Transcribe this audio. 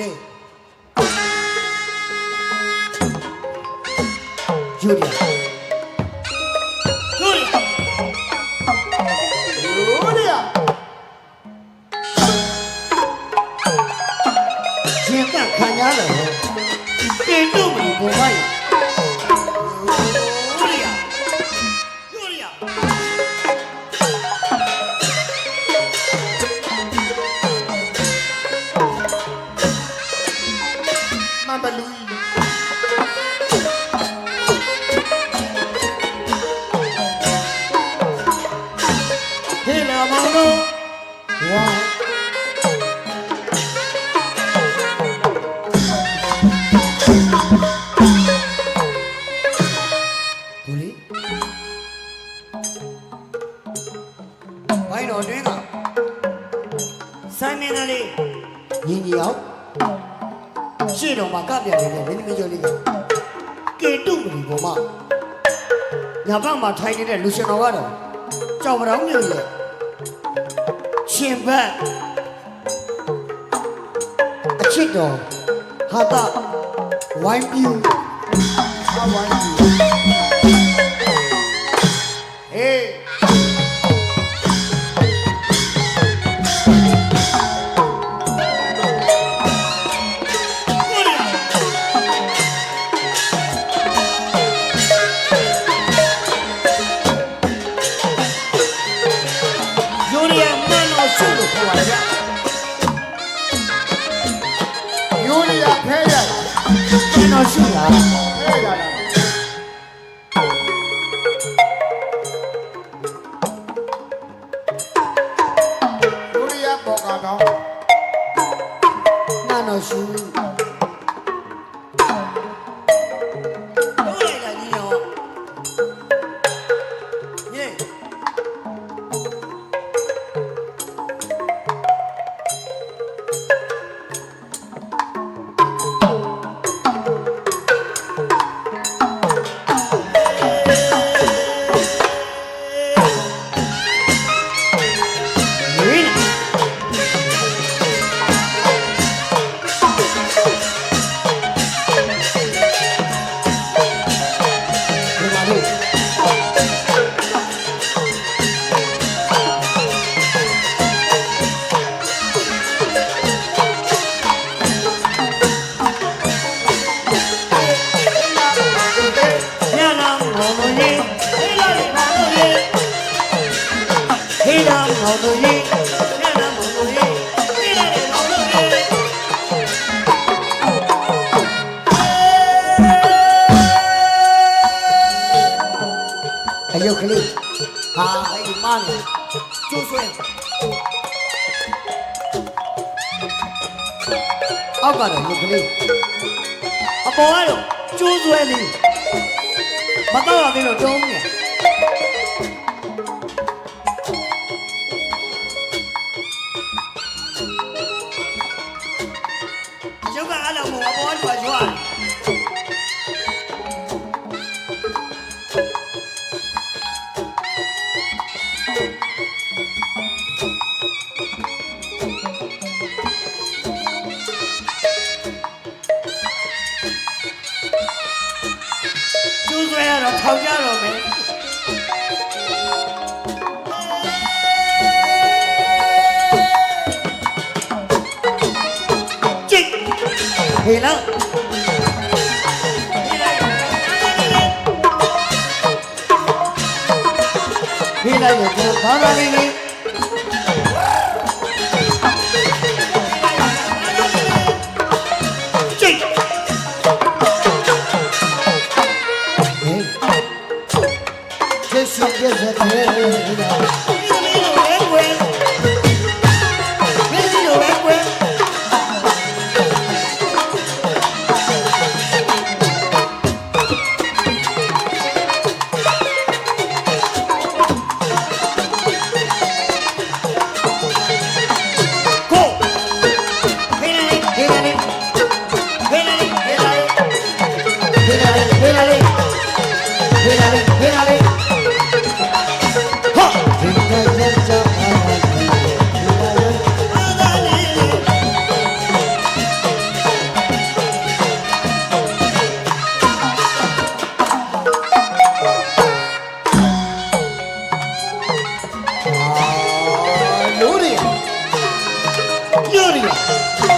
လေယူရီယူရီယူရီရှင်ကခံရတယ်တင်တို့မလို့ဘုံမိုက် ရှေ့တော်မှာကပြနေတဲ့မင်းသမီးကျော်လေးကကေတုမလီပေါ်မှာညာဘက်မှာထိုင်နေတဲ့လူရှင်တော်ကတော့ကြောင်ပတောင်းမျိုးရဲ့ရှင်ဘက်အချစ်တော်ဟာတာဝိုင်းပြူဟာဝိုင်းပြူ မန်တော်ရှုလားဖဲရလားယူရီယာပေါ်ကတော့မန်တော်ရှု အယုတ်ကလေးဟာအဲ့ဒီမနေကျိုးဆွဲအောက်ကတော့ယုတ်ကလေးအပေါ်ကတော့ကျိုးဆွဲလေးမတော့ရသေးလို့တုံးနေ ကျိုးဆွဲရတော့ထောင်ကြတော့မယ်ကြိတ်ဟေးလားဟေးလိုက်တော့ဘာသာလေး ကျေးဇူး 哎呀！